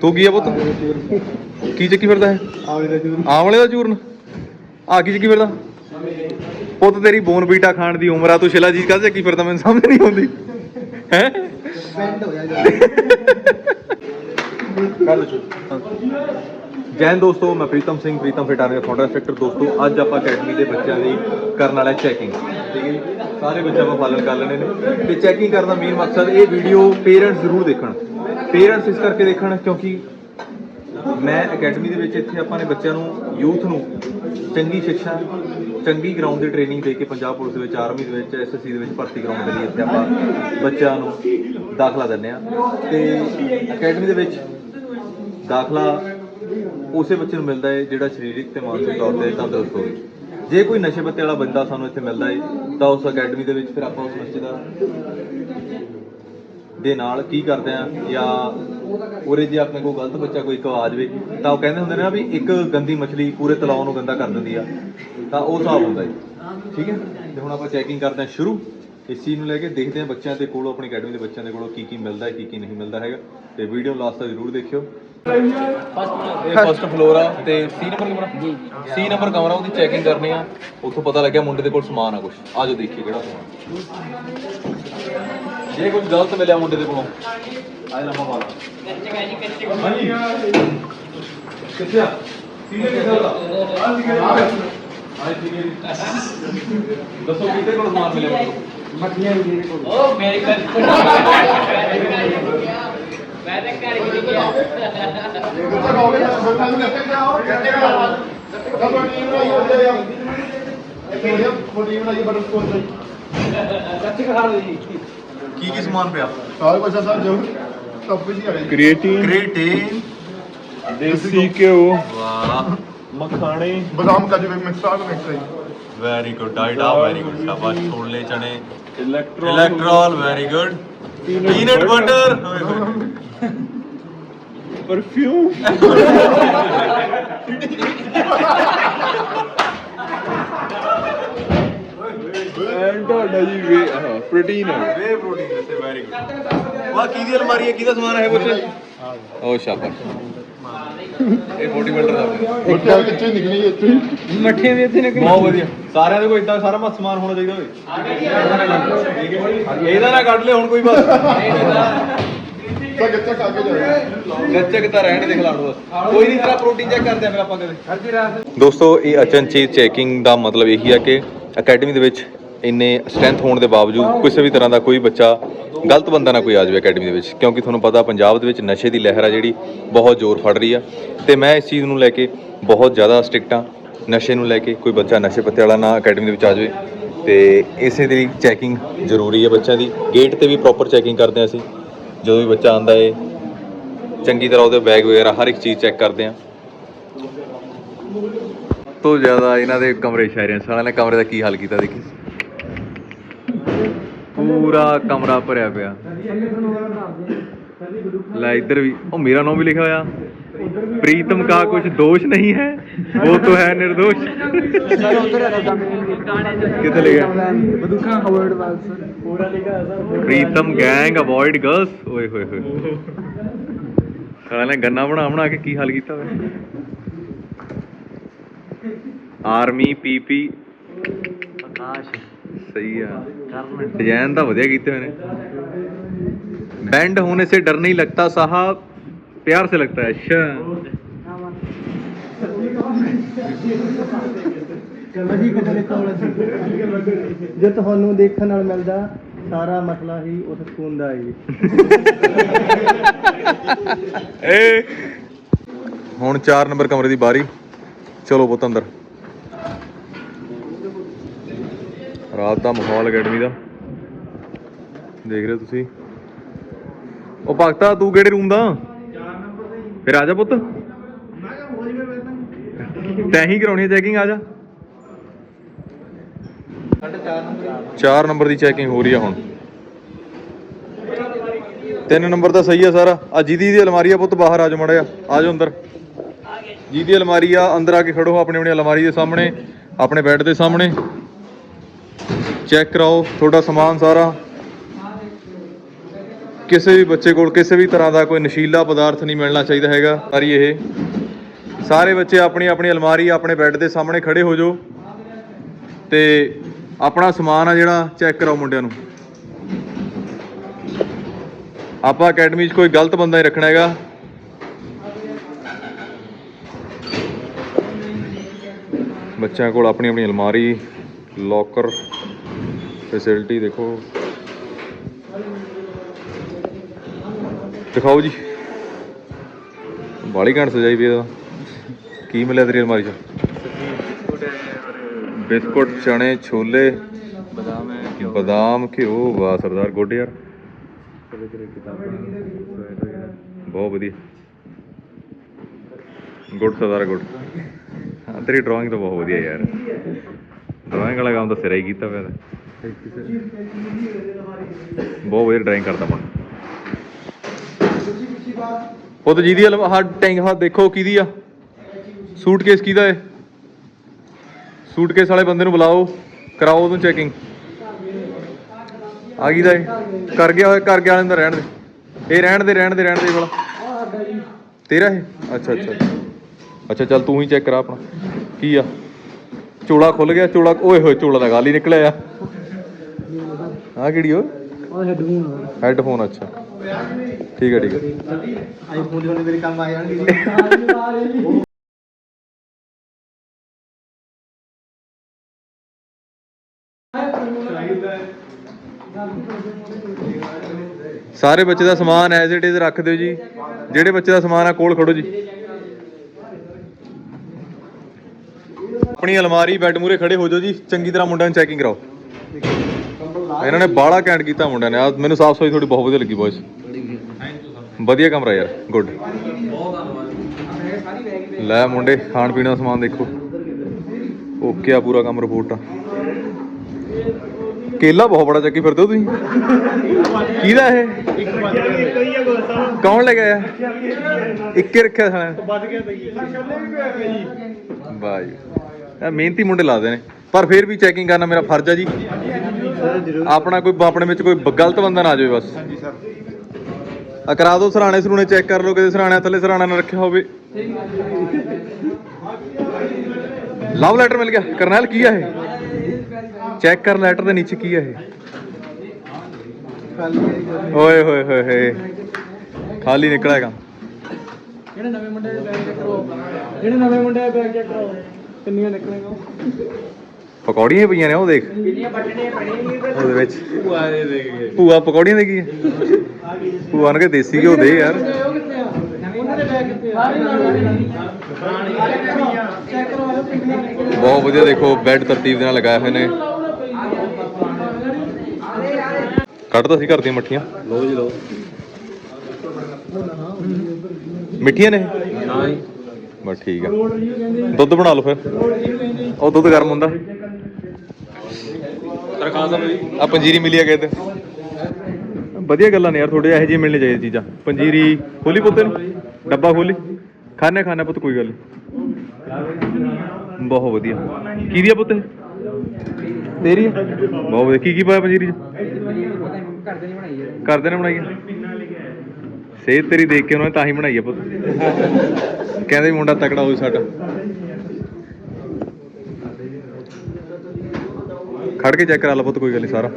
ਤੂੰ ਕੀ ਆ ਪੁੱਤ? ਕੀ ਚੱਕੀ ਫਿਰਦਾ ਹੈ ਆਵੇ ਦਾ ਚੂਰਨ ਆ ਕੀ ਚੱਕੀ ਫਿਰਦਾ? ਪੁੱਤ ਤੇਰੀ ਬੋਨ ਬੀਟਾ ਖਾਣ ਦੀ ਉਮਰ ਆ ਤੂੰ ਸ਼ਿਲਾ ਜੀ ਕਾਹਦੇ ਚੱਕੀ ਫਿਰਦਾ? ਮੈਨੂੰ ਸਮਝ ਨਹੀਂ ਆਉਂਦੀ। ਹੈ? ਬੈਂਡ ਹੋ ਜਾ ਕਰ ਜੈਨ ਦੋਸਤੋ ਮੈਂ ਪ੍ਰੀਤਮ ਸਿੰਘ ਪ੍ਰੀਤਮ ਫਿਟਾਰ ਦਾ ਫਾਊਂਡਰ ਦੋਸਤੋ ਅੱਜ ਆਪਾਂ ਅਕੈਡਮੀ ਦੇ ਬੱਚਿਆਂ ਦੀ ਕਰਨ ਵਾਲਾ ਚੈਕਿੰਗ ਠੀਕ ਹੈ ਜੀ? ਸਾਰੇ ਬੱਚੇ ਆਪਾਂ ਪਾਲਣ ਕਰ ਲੈਣੇ ਨੇ। ਤੇ ਚੈਕਿੰਗ ਕਰਨ ਦਾ ਮੇਨ ਮਕਸਦ ਇਹ ਵੀਡੀਓ ਪੇਰੈਂਟਸ ਜ਼ਰੂਰ ਦੇਖਣ। ਪੇਰੈਂਟਸ ਇਸ ਕਰਕੇ ਦੇਖਣ, ਕਿਉਂਕਿ ਮੈਂ ਅਕੈਡਮੀ ਦੇ ਵਿੱਚ ਇੱਥੇ ਆਪਾਂ ਨੇ ਬੱਚਿਆਂ ਨੂੰ ਯੂਥ ਨੂੰ ਚੰਗੀ ਸਿੱਖਿਆ, ਚੰਗੀ ਗਰਾਊਂਡ ਦੀ ਟ੍ਰੇਨਿੰਗ ਦੇ ਕੇ ਪੰਜਾਬ ਪੁਲਿਸ ਦੇ ਵਿੱਚ ਆਰਮੀ ਦੇ ਵਿੱਚ ਐਸਐਸਸੀ ਦੇ ਵਿੱਚ ਭਰਤੀ ਕਰਾਉਣ ਦੇ ਲਈ ਇੱਥੇ ਆਪਾਂ ਬੱਚਿਆਂ ਨੂੰ ਦਾਖਲਾ ਦਿੰਦੇ ਆ ਤੇ ਅਕੈਡਮੀ ਦੇ ਵਿੱਚ ਦਾਖਲਾ ਉਸੇ ਬੱਚੇ ਨੂੰ ਮਿਲਦਾ ਹੈ ਜਿਹੜਾ ਸਰੀਰਕ ਤੇ ਮਾਨਸਿਕ ਤੌਰ ਤੇ ਤੰਦਰੁਸਤ ਹੋਵੇ। ਜੇ ਕੋਈ ਨਸ਼ੇ ਪੱਤੇ ਵਾਲਾ ਬੰਦਾ ਸਾਨੂੰ ਇੱਥੇ ਮਿਲਦਾ ਹੈ ਤਾਂ ਉਸ ਅਕੈਡਮੀ ਦੇ ਵਿੱਚ ਫਿਰ ਆਪਾਂ ਉਸ ਬੱਚੇ ਦਾ ਦੇ ਨਾਲ ਕੀ ਕਰਦੇ ਆ ਜਾਂ ਉਰੇ ਜੇ ਆਪਣੇ ਕੋਲ ਗਲਤ ਬੱਚਾ ਕੋਈ ਆ ਜਾਵੇ ਤਾਂ ਉਹ ਕਹਿੰਦੇ ਹੁੰਦੇ ਨੇ ਨਾ ਵੀ ਇੱਕ ਗੰਦੀ ਮਛਲੀ ਪੂਰੇ ਤਲਾਅ ਨੂੰ ਗੰਦਾ ਕਰ ਦਿੰਦੀ ਆ। ਤਾਂ ਉਹ ਹਿਸਾਬ ਹੁੰਦਾ ਜੀ। ਠੀਕ ਹੈ? ਤੇ ਹੁਣ ਆਪਾਂ ਚੈਕਿੰਗ ਕਰਦੇ ਹਾਂ ਸ਼ੁਰੂ। ਇਸ ਚੀਜ਼ ਨੂੰ ਲੈ ਕੇ ਦੇਖਦੇ ਹਾਂ ਬੱਚਿਆਂ ਦੇ ਕੋਲੋਂ ਆਪਣੀ ਅਕੈਡਮੀ ਦੇ ਬੱਚਿਆਂ ਦੇ ਕੋਲੋਂ ਕੀ ਕੀ ਮਿਲਦਾ ਹੈ ਕੀ ਕੀ ਨਹੀਂ ਮਿਲਦਾ ਹੈਗਾ। ਤੇ ਵੀਡੀਓ ਲਾਸਟ ਤੱਕ ਜ਼ਰੂਰ ਦੇਖਿਓ। ਇਹ ਫਸਟ ਫਲੋਰ ਆ ਤੇ ਸੀ ਨੰਬਰ ਕਮਰਾ ਜੀ। ਸੀ ਨੰਬਰ ਕਮਰਾ ਉਹਦੀ ਚੈਕਿੰਗ ਕਰਨੀ ਆ। ਉੱਥੋਂ ਪਤਾ ਲੱਗਿਆ ਮੁੰਡੇ ਦੇ ਕੋਲ ਸਮਾਨ ਆ ਕੁਝ ਆਜੋ ਦੇਖੀਏ ਕਿਹੜਾ ਸਮਾਨ। ਜੇ ਕੁਝ ਗਲਤ ਮਿਲਿਆ ਮੁੰਡੇ ਦੇ ਕੋਲੋਂ ਆਜ ਨਾ ਮਾਮਾ ਹਾਂਜੀ ਕਿੱਥੇ ਆ ਸੀਨੇ ਕਿੱਥੇ ਦਾ ਆ ਸੀਨੇ ਆ ਸੀਨੇ ਦੱਸੋ ਕਿਹਦੇ ਕੋਲ ਸਮਾਨ ਮਿਲਿਆ ਮੈਨੂੰ ਮੱਠੀਆਂ ਵੀ ਮੇਰੇ ਕੋਲ ਉਹ ਮੇਰੇ ਘਰ ਮੈਂ ਤਾਂ ਘਰ ਹੀ ਨਹੀਂ ਗਿਆ ਕੱਚੇ ਖਾ ਲਓ ਜੀ ਕੀ ਕੀ ਸਮਾਨ ਪਿਆ? ਕ੍ਰੀਏਟਿਨ ਕ੍ਰੇਟਿਨ ਦੇਸੀ ਘਿਓ। ਵਾਹ। ਮਖਾਣੇ। ਬਦਾਮ ਕਾਜੂ ਮਿਕਸ ਆ ਮਿਕਸ ਹੈ ਵੈਰੀ ਗੁੱਡ ਡਾਈਟ ਆ ਵੈਰੀ ਗੁੱਡ ਸ਼ਾਬਾਸ਼ ਛੋਲੇ ਚਣੇ। Electral Electral very good peanut butter perfume and ਤੁਹਾਡਾ ਜੀ ਵੇ ਹਾਂ ਪ੍ਰੋਟੀਨ ਹੈ ਵੇ ਪ੍ਰੋਟੀਨ ਦੱਸੇ ਵੈਰੀ ਗੁੱਡ ਵਾਹ ਕੀ ਦੀ ਅਲਮਾਰੀ ਹੈ? ਕਿਹਦਾ ਸਮਾਨ ਹੈ ਪੁੱਛ? ਓ ਸ਼ਾਬਾਸ਼। ਇਹ 40 ਮਿੰਟ ਦਾ। ਬੱਟਾ ਕਿੱਥੇ ਨਿਕਲੀ ਇੱਥੇ? ਮੱਠੀਆਂ ਵੀ ਇੱਥੇ ਨਿਕਲੀ। ਬਹੁਤ ਵਧੀਆ। ਸਾਰਿਆਂ ਦੇ ਕੋਲ ਇਦਾਂ ਸਾਰਾ ਮਤ ਸਮਾਨ ਹੋਣਾ ਚਾਹੀਦਾ ਹੋਵੇ। ਹੈ ਇਹਦਾ ਨਾ ਕੱਢ ਲੈ ਹੁਣ ਕੋਈ ਬਸ। ਕਿੱਥੇ ਖਾ ਕੇ ਗੱਚਕ ਤਾਂ ਰਹਿਣ ਦੇ ਖਿਲਾੜ ਬਸ। ਕੋਈ ਨਹੀਂ ਤੇਰਾ ਪ੍ਰੋਟੀਨ ਚੈੱਕ ਕਰਦੇ ਆ ਫਿਰ ਆਪਾਂ ਕਦੇ। ਦੋਸਤੋ ਇਹ ਅਚਨਚੇਤ ਚੈਕਿੰਗ ਦਾ ਮਤਲਬ ਇਹੀ ਹੈ ਕਿ ਅਕੈਡਮੀ ਦੇ ਵਿੱਚ ਇੰਨੇ ਸਟਰੈਂਥ ਹੋਣ ਦੇ ਬਾਵਜੂਦ ਕਿਸੇ ਵੀ ਤਰ੍ਹਾਂ ਦਾ ਕੋਈ ਬੱਚਾ ਗਲਤ ਬੰਦਾ ਨਾ ਕੋਈ ਆ ਜਾਵੇ ਅਕੈਡਮੀ ਦੇ ਵਿੱਚ। ਕਿਉਂਕਿ ਤੁਹਾਨੂੰ ਪਤਾ ਪੰਜਾਬ ਦੇ ਵਿੱਚ ਨਸ਼ੇ ਦੀ ਲਹਿਰ ਆ ਜਿਹੜੀ, ਬਹੁਤ ਜ਼ੋਰ ਫੜ ਰਹੀ ਆ। ਤੇ ਮੈਂ ਇਸ ਚੀਜ਼ ਨੂੰ ਲੈ ਕੇ ਬਹੁਤ ਜ਼ਿਆਦਾ ਸਟ੍ਰਿਕਟ ਆ। ਨਸ਼ੇ ਨੂੰ ਲੈ ਕੇ ਕੋਈ ਬੱਚਾ ਨਸ਼ੇ ਪੱਤੇ ਵਾਲਾ ਨਾ ਅਕੈਡਮੀ ਦੇ ਵਿੱਚ ਆ ਜਾਵੇ। ਤੇ ਇਸੇ ਦੀ ਚੈਕਿੰਗ ਜ਼ਰੂਰੀ ਹੈ ਬੱਚਿਆਂ ਦੀ। ਗੇਟ ਤੇ ਵੀ ਪ੍ਰੋਪਰ ਚੈਕਿੰਗ ਕਰਦੇ ਹਾਂ ਅਸੀਂ। ਜਦੋਂ ਵੀ ਬੱਚਾ ਆਂਦਾ ਏ, ਚੰਗੀ ਤਰ੍ਹਾਂ ਉਹਦੇ ਬੈਗ ਵਗੈਰਾ ਹਰ ਇੱਕ ਚੀਜ਼ ਚੈੱਕ ਕਰਦੇ ਆ। ਤੋਂ ਜ਼ਿਆਦਾ ਇਹਨਾਂ ਦੇ ਕਮਰੇ ਸ਼ਾਇਰਾਂ ਸਾਲਿਆਂ ਨੇ ਕਮਰੇ ਦਾ ਕੀ ਹਾਲ ਕੀਤਾ ਦੇਖੀ? ਪੂਰਾ ਕਮਰਾ ਭਰਿਆ ਪਿਆ। ਲੈ ਇੱਧਰ ਵੀ, ਉਹ ਮੇਰਾ ਨਾਮ ਵੀ ਲਿਖਿਆ ਹੋਇਆ। ਪ੍ਰੀਤਮ ਕਾ ਕੁਝ ਦੋਸ਼ ਨਹੀਂ ਹੈ, ਉਹ ਤਾਂ ਹੈ ਨਿਰਦੋਸ਼। ਕਿੱਥੇ ਲਿਖਿਆ ਬਦੂਖਾ ਹਵਰਡ ਵਾਲ ਸਰ ਪੂਰਾ ਲਿਖਾ sir Pritam gang avoid girls. ਓਏ ਹੋਏ ਹੋਏ। ਸਾਲਿਆਂ ਗੰਨਾ ਬਣਾ ਬਣਾ ਕੇ ਕੀ ਹਾਲ ਕੀਤਾ ਹੋਇਆ ਆਰਮੀ ਪੀਪੀ ਆਕਾਸ਼। ਸਹੀ ਆ ਕਰਨ डिजाइन तो बढ़िया कीते हुए ने बैंड होने से डर नहीं लगता साहब प्यार से लगता है अच्छा ਵਧੀਆ ਕਿਤੇ ਕੋਲ ਜੇ ਤੁਹਾਨੂੰ ਦੇਖਣ ਨਾਲ ਮਿਲਦਾ ਸਾਰਾ ਮਸਲਾ ਹੀ ਉਸ ਸਕੂਨ ਦਾ ਹੈ ਜੀ ਏ ਹੁਣ 4 ਨੰਬਰ ਕਮਰੇ ਦੀ ਬਾਰੀ ਚਲੋ ਪੁੱਤ ਅੰਦਰ ਰਾਤ ਦਾ ਮਾਹੌਲ ਅਕੈਡਮੀ ਦਾ। ਦੇਖ ਰਹੇ ਤੁਸੀਂ। ਉਹ ਭਗਤਾ, ਤੂੰ ਕਿਹੜੇ ਰੂਮ ਦਾ? ਫਿਰ ਆ ਜਾ ਪੁੱਤ। ਤੈਂ ਹੀ ਕਰਾਉਣੀ ਹੈ ਚੈਕਿੰਗ ਆ ਜਾ। 4 ਨੰਬਰ ਦੀ ਚੈਕਿੰਗ ਹੋ ਰਹੀ ਆ ਹੁਣ। 3 ਨੰਬਰ ਤਾਂ ਸਹੀ ਆ ਸਾਰਾ। ਆ ਜਿਹਦੀ ਦੀ ਅਲਮਾਰੀ ਆ ਪੁੱਤ, ਬਾਹਰ ਆ ਜਾ ਮੜਿਆ ਆ ਜਾਓ ਅੰਦਰ। ਜਿਹਦੀ ਅਲਮਾਰੀ ਆ, ਅੰਦਰ ਆ ਕੇ ਖੜੋ। ਆਪਣੀ ਆਪਣੀ ਅਲਮਾਰੀ ਦੇ ਸਾਹਮਣੇ, ਆਪਣੇ ਬੈੱਡ ਦੇ ਸਾਹਮਣੇ। ਚੈੱਕ ਕਰਾਓ, ਤੁਹਾਡਾ ਸਮਾਨ ਸਾਰਾ। ਕਿਸੇ ਵੀ ਬੱਚੇ ਕੋਲ ਕਿਸੇ ਵੀ ਤਰ੍ਹਾਂ ਦਾ ਕੋਈ ਨਸ਼ੀਲਾ ਪਦਾਰਥ ਨਹੀਂ ਮਿਲਣਾ ਚਾਹੀਦਾ ਹੈਗਾ, ਸਾਰੀ ਇਹ। ਸਾਰੇ ਬੱਚੇ ਆਪਣੀ ਆਪਣੀ ਅਲਮਾਰੀ, ਆਪਣੇ ਬੈੱਡ ਦੇ ਸਾਹਮਣੇ ਖੜੇ ਹੋ ਜਾਓ। ਤੇ ਆਪਣਾ ਸਮਾਨ ਆ ਜਿਹੜਾ, ਚੈੱਕ ਕਰਾਓ ਮੁੰਡਿਆਂ ਨੂੰ। ਆਪਾਂ ਅਕੈਡਮੀ 'ਚ ਕੋਈ ਗਲਤ ਬੰਦਾ ਨਹੀਂ ਰੱਖਣਾ ਹੈਗਾ। ਬੱਚਿਆਂ ਕੋਲ ਆਪਣੀ ਆਪਣੀ ਅਲਮਾਰੀ, ਲੋਕਰ। ਫੈਸਿਲਿਟੀ ਦੇਖੋ। ਦਿਖਾਓ ਜੀ। ਬਾਲੀ ਘੰਟ ਸਜਾਈ ਵੀ ਇਹਦਾ। ਕੀ ਮਿਲਿਆ ਤੇਰੀ ਅਲਮਾਰੀ 'ਚ? ਬਿਸਕੁਟ ਚਣੇ ਛੋਲੇ। ਬਦਾਮ ਹੈ ਬਦਾਮ ਘਿਓ। ਵਾਹ ਸਰਦਾਰ ਗੁੱਡ ਯਾਰ। ਬਹੁਤ ਵਧੀਆ। ਗੁੱਡ ਸਰਦਾਰ ਗੁੱਡ। ਹਾਂ ਤੇਰੀ ਡਰਾਇੰਗ ਤਾਂ ਬਹੁਤ ਵਧੀਆ ਯਾਰ। ਡਰਾਇੰਗ ਵਾਲਾ ਕੰਮ ਤਾਂ ਸਿਰਾ ਹੀ ਕੀਤਾ ਪਿਆ ਬਹੁਤ ਵਧੀਆ ਡਰਾਇੰਗ ਕਰਦਾ ਮੈਂ ਉਹ ਤਾਂ ਜਿਹਦੀ ਅਲਮ ਆਹ ਟੈਂਕ ਹਾ ਦੇਖੋ ਕਿਹਦੀ ਆ। ਸੂਟਕੇਸ ਕਿਹਦਾ ਏ? ਸੂਟਕੇਸ ਵਾਲੇ ਬੰਦੇ ਨੂੰ ਬੁਲਾਓ, ਕਰਾਓ ਉਹਨੂੰ ਚੈਕਿੰਗ ਆ ਗਈ ਦਾ ਏ? ਕਰ ਗਿਆ ਹੋਇਆ ਕਰ ਗਿਆ ਵਾਲੇ ਨੂੰ ਰਹਿਣ ਦੇ। ਇਹ ਰਹਿਣ ਦੇ ਰਹਿਣ ਦੇ ਰਹਿਣ ਦੇ ਵਾਲਾ। ਤੇਰਾ ਇਹ? ਅੱਛਾ ਅੱਛਾ ਅੱਛਾ। ਚੱਲ ਤੂੰ ਹੀ ਚੈੱਕ ਕਰਾ ਆਪਣਾ। ਕੀ ਆ? ਚੋਲਾ ਖੁੱਲ ਗਿਆ, ਚੋਲਾ ਓਏ ਹੋਏ, ਚੋਲਾ ਦਾ ਗਾਲ ਹੀ ਨਿਕਲਿਆ ਆ। ਆ ਕਿਹੜੀ ਓ ਉਹ ਹੈਡਫੋਨ ਹੈੱਡਫੋਨ ਅੱਛਾ। ਠੀਕ ਹੈ ਠੀਕ ਹੈ ਆਈਫੋਨ ਦੇ ਮੇਰੇ ਕੰਮ ਆ ਜਾਣਗੇ। ਜੀ ਸਾਰੇ ਬੱਚੇ ਦਾ ਸਮਾਨ ਐਜ਼ ਇਟ ਇਜ਼ ਰੱਖ ਦਿਓ ਜੀ। ਜਿਹੜੇ ਬੱਚੇ ਦਾ ਸਮਾਨ ਆ ਕੋਲ ਖੜੋ ਜੀ। ਆਪਣੀ ਅਲਮਾਰੀ ਬੈੱਡ ਮੂਰੇ ਖੜੇ ਹੋ ਜਾਓ ਜੀ। ਚੰਗੀ ਤਰ੍ਹਾਂ ਮੁੰਡਿਆਂ ਨੂੰ ਚੈਕਿੰਗ ਕਰਾਓ। ਇਹਨਾਂ ਨੇ ਬਾਹਲਾ ਕੈਂਟ ਕੀਤਾ ਮੁੰਡਿਆਂ ਨੇ। ਆ ਮੈਨੂੰ ਸਾਫ਼ ਸਫ਼ਾਈ ਥੋੜੀ ਬਹੁਤ ਵਧੀਆ ਲੱਗੀ ਬॉयਜ਼ ਵਧੀਆ ਕਮਰਾ ਯਾਰ ਗੁੱਡ ਲੈ ਮੁੰਡੇ, ਖਾਣ ਪੀਣ ਦਾ ਸਮਾਨ ਦੇਖੋ। ਓਕੇ ਆ ਪੂਰਾ ਕੰਮ ਰਿਪੋਰਟ ਆ। ਕੇਲਾ ਬਹੁਤ ਬੜਾ ਚੱਕੀ ਫਿਰਦੇ ਹੋ ਤੁਸੀਂ। ਕਿਹਦਾ ਇਹ? ਕੌਣ ਲੈ ਗਿਆ ਇੱਕੇ ਰੱਖਿਆ ਸਾਲਾ ਵੱਧ ਗਿਆ ਤਾਂ ਵਾਹ ਜੀ ਮਿਹਨਤੀ ਮੁੰਡੇ ਲਾਦੇ ਨੇ। ਪਰ ਫਿਰ ਵੀ ਚੈਕਿੰਗ ਕਰਨਾ ਮੇਰਾ ਫਰਜ਼ ਆ ਜੀ। ਸਰ ਜ਼ਰੂਰ ਆਪਣਾ ਕੋਈ ਆਪਣੇ ਵਿੱਚ ਕੋਈ ਬ- ਗਲਤ ਬੰਦਾ ਨਾ ਆ ਜਾਵੇ ਬਸ। ਹਾਂਜੀ ਸਰ। ਆ ਕਰਾ ਦਿਓ ਸਰਾਣੇ ਸਰੂਣੇ ਚੈੱਕ ਕਰ ਲਓ ਕਿਤੇ ਸਰਾਣੇ ਥੱਲੇ ਸਰਾਣਾ ਨਾ ਰੱਖਿਆ ਹੋਵੇ। ਲਵ ਲੈਟਰ ਮਿਲ ਗਿਆ। ਕਰਨੈਲ ਕੀ ਆ ਇਹ? ਚੈੱਕ ਕਰ ਲੈਟਰ ਦੇ ਨੀਚੇ ਕੀ ਆ ਇਹ? ਓਏ ਹੋਏ ਹੋਏ ਹੋਏ। ਖਾਲੀ ਨਿਕਲਿਆ ਕੰਮ। ਜਿਹੜੇ ਨਵੇਂ ਮੁੰਡੇ ਦੇ ਬੈਗ ਚੈੱਕ ਕਰੋ। ਜਿਹੜੇ ਨਵੇਂ ਮੁੰਡੇ ਦੇ ਬੈਗ ਚੈੱਕ ਕਰੋ। ਕਿੰਨੀਆਂ ਨਿਕਲਣਗੀਆਂ ਪਕੌੜੀਆਂ ਹੀ ਪਈਆਂ ਨੇ ਉਹ ਦੇਖ। ਉਹਦੇ ਵਿੱਚ। ਭੂਆ ਪਕੌੜੀਆਂ ਦੇ ਕੀ ਭੂਆ ਨੇ ਕਿ ਦੇਸੀ ਘਿਓ ਦੇ ਯਾਰ। ਬਹੁਤ ਵਧੀਆ ਦੇਖੋ ਬੈੱਡ ਤਰਤੀਬ ਦੇ ਨਾਲ ਲਗਾਏ ਹੋਏ ਨੇ। ਕੱਢ ਤਾਂ ਸੀ ਘਰ ਦੀਆਂ ਮੱਠੀਆਂ? ਲੋ ਜੀ ਲੋ ਮਿੱਠੀਆਂ ਨੇ ਹਾਂ ਜੀ। ਬਸ ਠੀਕ ਆ। ਦੁੱਧ ਬਣਾ ਲਓ ਫਿਰ। ਉਹ ਦੁੱਧ ਗਰਮ ਹੁੰਦਾ। ਤਰਖਾਨ ਆ ਪੰਜੀਰੀ ਮਿਲੀ ਆ ਗਏ ਵਧੀਆ ਗੱਲਾਂ ਨੇ ਯਾਰ ਥੋੜੇ ਇਹੋ ਜਿਹੇ ਮਿਲਣੇ ਚਾਹੀਦੇ ਚੀਜ਼ਾਂ। ਪੰਜੀਰੀ ਖੋਲੀ ਪੁੱਤ ਨੂੰ ਡੱਬਾ ਖੋਲੀ? ਖਾਣੇ ਖਾਣੇ ਪੁੱਤ, ਕੋਈ ਗੱਲ ਨਹੀਂ। ਬਹੁਤ ਵਧੀਆ। ਕਿਹਦੀ ਆ ਪੁੱਤ ਇਹ? ਤੇਰੀ ਆ? ਬਹੁਤ ਵਧੀਆ। ਕੀ ਕੀ ਪਾਇਆ ਪੰਜੀਰੀ ਚ? ਕਰਦੇ ਨੇ ਬਣਾਈ ਆ? ਸਿਹਤ ਤੇਰੀ ਦੇਖ ਕੇ ਉਹਨਾਂ ਨੇ ਤਾਂ ਹੀ ਬਣਾਈ ਆ ਪੁੱਤ। ਕਹਿੰਦੇ ਵੀ ਮੁੰਡਾ ਤਕੜਾ ਹੋਊ ਸਾਡਾ ਖੜ ਕੇ ਚੈੱਕ ਕਰਾ ਲਾ ਪੁੱਤ, ਕੋਈ ਗੱਲ ਨਹੀਂ, ਸਾਰਾ।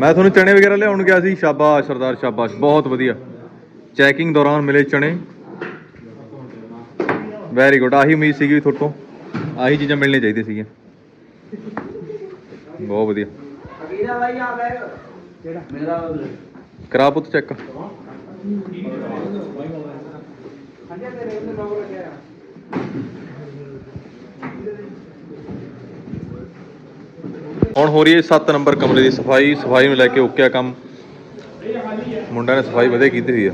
ਮੈਂ ਤੁਹਾਨੂੰ ਚਣੇ ਵਗੈਰਾ ਲਿਆਉਣ ਗਿਆ ਸੀ, ਸ਼ਾਬਾਸ਼, ਸਰਦਾਰ ਸ਼ਾਬਾਸ਼, ਬਹੁਤ ਵਧੀਆ। ਚੈਕਿੰਗ ਦੌਰਾਨ ਮਿਲੇ ਚਣੇ। ਵੈਰੀ ਗੁੱਡ ਆਹੀ ਉਮੀਦ ਸੀਗੀ ਤੁਹਾਡੇ ਤੋਂ। ਆਹੀ ਚੀਜ਼ਾਂ ਮਿਲਣੀਆਂ ਚਾਹੀਦੀਆਂ ਸੀਗੀਆਂ। ਬਹੁਤ ਵਧੀਆ। ਅਗੀਰਾ ਭਾਈ ਆ ਬੈਗ ਕਿਹੜਾ ਮੇਰਾ ਕਰਾ ਪੁੱਤ ਚੈੱਕ। ਹਾਂਜੀ ਤੇਰੇ ਉਹਨੇ ਲੋਕ ਰੱਖਿਆ ਹੁਣ ਹੋ ਰਹੀ ਹੈ 7 ਨੰਬਰ ਕਮਰੇ ਦੀ ਸਫ਼ਾਈ ਸਫ਼ਾਈ ਨੂੰ ਲੈ ਕੇ ਓਕਿਆ ਕੰਮ। ਮੁੰਡਿਆਂ ਨੇ ਸਫ਼ਾਈ ਵਧੀਆ ਕੀਤੀ ਹੋਈ ਆ।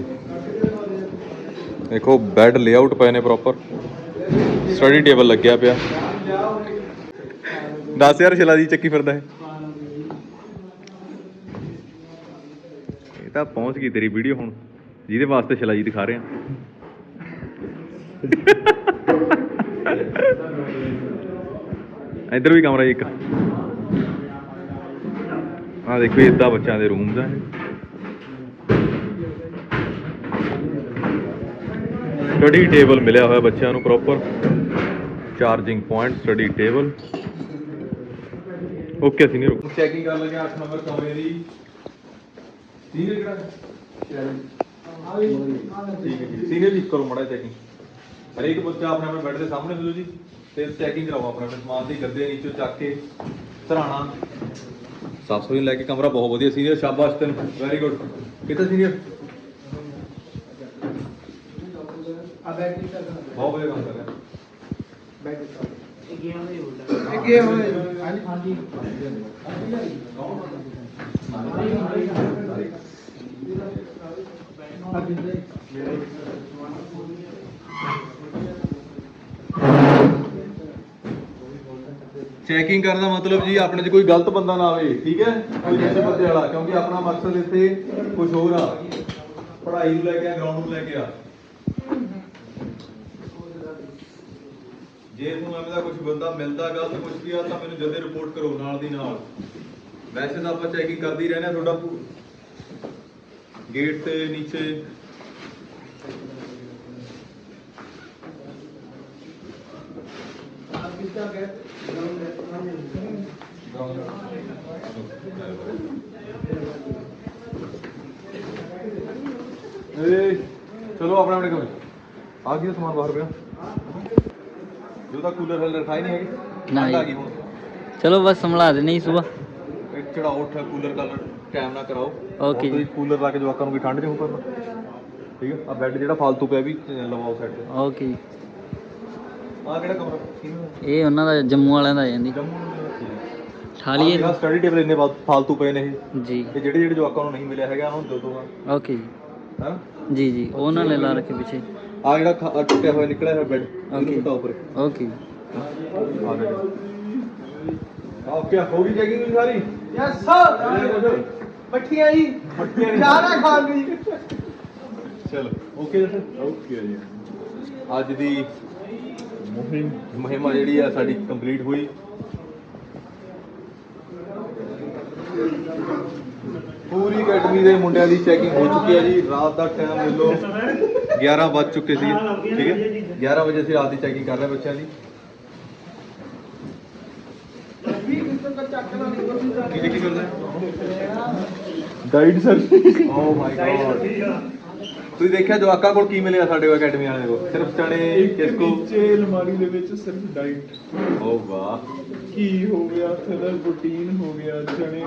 ਦੇਖੋ ਬੈੱਡ ਲੇਆਊਟ ਪਏ ਨੇ ਪ੍ਰੋਪਰ ਸਟੱਡੀ ਟੇਬਲ ਲੱਗਿਆ ਪਿਆ। 10000 ਛਲਾ ਦੀ ਚੱਕੀ ਫਿਰਦਾ ਹੈ ਇਹ ਤਾਂ ਪਹੁੰਚ ਗਈ ਤੇਰੀ ਵੀਡੀਓ ਹੁਣ। ਜਿਹਦੇ ਵਾਸਤੇ ਛਲਾਜੀ ਦਿਖਾ ਰਹੇ ਆ। ਇੱਧਰ ਵੀ ਕਮਰਾ ਜੀ ਇੱਕ। ਆ ਦੇਖੋ ਇਦਾਂ ਬੱਚਿਆਂ ਦੇ ਰੂਮਸ ਆ ਸਟੱਡੀ ਟੇਬਲ ਮਿਲਿਆ ਹੋਇਆ ਬੱਚਿਆਂ ਨੂੰ proper charging point study table okay senior checking ਕਰ ਲਗੇ 8 ਨੰਬਰ ਕਮਰੇ ਦੀ। ਸੀਨੀਅਰ ਕਿਹੜਾ ਠੀਕ ਹੈ ਜੀ ਸੀਨੀਅਰ ਜੀ ਕਰੋ ਮੜਾ ਚੈਕਿੰਗ ਹਰੇਕ ਬੱਚਾ ਆਪਣੇ ਆਪਣੇ ਬੈੱਡ ਦੇ ਸਾਹਮਣੇ ਮਿਲੋ ਜੀ। ਤੇ ਚੈਕਿੰਗ ਕਰਾਓ ਆਪਣੇ ਆਪਣੇ ਸਮਾਨ ਦੀ ਗੱਦੇ ਨੀਚੋਂ ਚੱਕ ਕੇ। ਸਰਾਣਾ। ਸਾਫ਼ ਸਫ਼ਾਈ ਲੈ ਕੇ ਕਮਰਾ ਬਹੁਤ ਵਧੀਆ ਸੀਨੀਅਰ, ਸ਼ਾਬਾਸ਼ ਤੈਨੂੰ। ਵੈਰੀ ਗੁੱਡ ਕਿੱਥੇ ਸੀਨੀਅਰ? ਆ ਬੈਗ ਕੀ ਕਰਦਾ ਬਹੁਤ ਵਧੀਆ ਕੰਮ ਕਰ ਰਿਹਾ। ਬੈਗ ਇਹ ਗੇਮ ਦੇ ਬੋਲਦਾ ਇਹ ਕੀ ਹੋਏ ਹਾਂਜੀ ਹਾਂਜੀ ਚੈਕਿੰਗ ਕਰਨ ਦਾ ਮਤਲਬ ਜੀ ਆਪਣੇ 'ਚ ਕੋਈ ਗਲਤ ਬੰਦਾ ਨਾ ਆਵੇ, ਠੀਕ ਹੈ? ਕੋਈ ਕਿਸੇ ਬੰਦੇ ਵਾਲਾ, ਕਿਉਂਕਿ ਆਪਣਾ ਮਕਸਦ ਇੱਥੇ ਕੁਝ ਹੋਰ ਆ। ਪੜ੍ਹਾਈ ਨੂੰ ਲੈ ਕੇ ਗਰਾਊਂਡ ਨੂੰ ਲੈ ਕੇ ਆ। ਜੇ ਤੁਹਾਨੂੰ ਐਵੇਂ ਦਾ ਕੁਝ ਬੰਦਾ ਮਿਲਦਾ, ਗਲਤ ਕੁਝ ਵੀ ਆ, ਤਾਂ ਮੈਨੂੰ ਜਲਦੀ ਰਿਪੋਰਟ ਕਰੋ, ਨਾਲ ਦੀ ਨਾਲ। ਵੈਸੇ ਤਾਂ ਆਪਾਂ ਚੈਕਿੰਗ ਕਰਦੇ ਹੀ ਰਹਿੰਦੇ ਆ ਤੁਹਾਡਾ ਗੇਟ ਤੇ, ਨੀਚੇ ਆਪ ਕਿਸ ਤਰ੍ਹਾਂ ਗਏ ਏ ਚਲੋ ਆਪਣੇ ਆਪਣੇ ਕਮਰੇ ਆ ਗਿਆ ਸਮਾਨ ਬਾਹਰ ਪਿਆ? ਜੋ ਤਾਂ ਕੂਲਰ ਹਲ ਰਖਾਈ ਨਹੀਂ ਹੈਗੀ। ਨਹੀਂ। ਆ ਗਈ ਹੁਣ। ਚਲੋ ਬਸ ਸੰਭਲਾ ਦੇ ਨਹੀਂ ਸੁਬਾ ਇਹ ਚੜਾਓ ਉੱਠ ਕੂਲਰ ਕਲਰ ਟਾਈਮ ਨਾ ਕਰਾਓ। Okay ਤੁਸੀਂ ਕੂਲਰ ਲਾ ਕੇ ਜਵਾਕਾਂ ਨੂੰ ਵੀ ਠੰਡ ਚ ਹੋ ਕਰਨਾ। ਠੀਕ ਹੈ ਆ ਬੈੱਡ ਜਿਹੜਾ ਫਾਲਤੂ ਪਿਆ ਵੀ ਲਵਾਓ ਸੈੱਟ ਓਕੇ ਜੀ। ਆ ਕਿਹੜਾ ਕਮਰਾ? ਇਹ ਉਹਨਾਂ ਦਾ ਜੰਮੂ ਵਾਲਿਆਂ ਦਾ ਆ ਜਾਂਦੀ ਜੰਮੂ ਨੂੰ ਠਾਲੀ ਇਹ ਸਟੱਡੀ ਟੇਬਲ ਇੰਨੇ ਫਾਲ- ਫਾਲਤੂ ਪਏ ਨੇ ਇਹ। ਜੀ। ਤੇ ਜਿਹੜੇ ਜਿਹੜੇ ਜਵਾਕਾਂ ਨੂੰ ਨਹੀਂ ਮਿਲਿਆ ਹੈਗਾ ਉਹਨਾਂ ਨੂੰ ਦੋ ਦੋ ਓਕੇ ਜੀ। ਹਾਂ? ਜੀ ਜੀ। ਉਹਨਾਂ ਨੇ ਲਾ ਰੱਖੇ ਪਿੱਛੇ। ਆ ਜਿਹੜਾ ਖਾ- ਆਹ ਟੁੱਟਿਆ ਹੋਇਆ ਨਿਕਲਿਆ ਹੋਇਆ ਬੈੱਡ ਉਹਨੂੰ Okay. ਹਟਾਓ ਉੱਪਰ। ਓਕੇ ਜੀ ਆ ਗਿਆ ਓਕੇ ਹੋ ਗਈ ਚੈਕਿੰਗ ਸਾਰੀ? ਯੈਸ ਸਰ ਮੱਠੀਆਂ ਜੀ। ਮੱਠੀਆਂ ਜੀ। ਜ਼ਿਆਦਾ ਖਾਣ ਦੀ। ਚਲੋ ਓਕੇ ਓਕੇ ਜੀ। ਅੱਜ ਦੀ ਮੁਹਿੰਮ। ਮੁਹਿੰਮ ਆ ਜਿਹੜੀ ਆ ਸਾਡੀ ਕੰਪਲੀਟ ਹੋਈ। ਪੂਰੀ ਅਕੈਡਮੀ ਦੇ ਮੁੰਡਿਆਂ ਦੀ ਚੈਕਿੰਗ ਹੋ ਚੁੱਕੀ ਹੈ ਜੀ। ਰਾਤ ਦਾ ਟਾਈਮ ਲੈ ਲਓ। 11 ਵੱਜ ਚੁੱਕੇ ਸੀ। ਠੀਕ ਹੈ। 11 ਵਜੇ ਅਸੀਂ ਰਾਤ ਦੀ ਚੈਕਿੰਗ ਕਰ ਰਹੇ ਹਾਂ ਬੱਚਿਆਂ ਦੀ। ਕੀ ਚੈਕਿੰਗ ਕਰਦੇ guide sir oh my god ਤੁਸੀਂ ਦੇਖਿਆ ਜਵਾਕਾਂ ਕੋਲ ਕੀ ਮਿਲਿਆ ਸਾਡੇ ਅਕੈਡਮੀ ਵਾਲਿਆਂ ਕੋਲ? ਸਿਰਫ ਚਣੇ ਕਿਸਕੋ ਨੀਚੇ ਅਲਮਾਰੀ ਦੇ ਵਿੱਚ ਸਿਰਫ ਡਾਈਟ ਓ ਵਾਹ। ਕੀ ਹੋ ਗਿਆ ਥਦਰ ਪ੍ਰੋਟੀਨ ਹੋ ਗਿਆ ਚਣੇ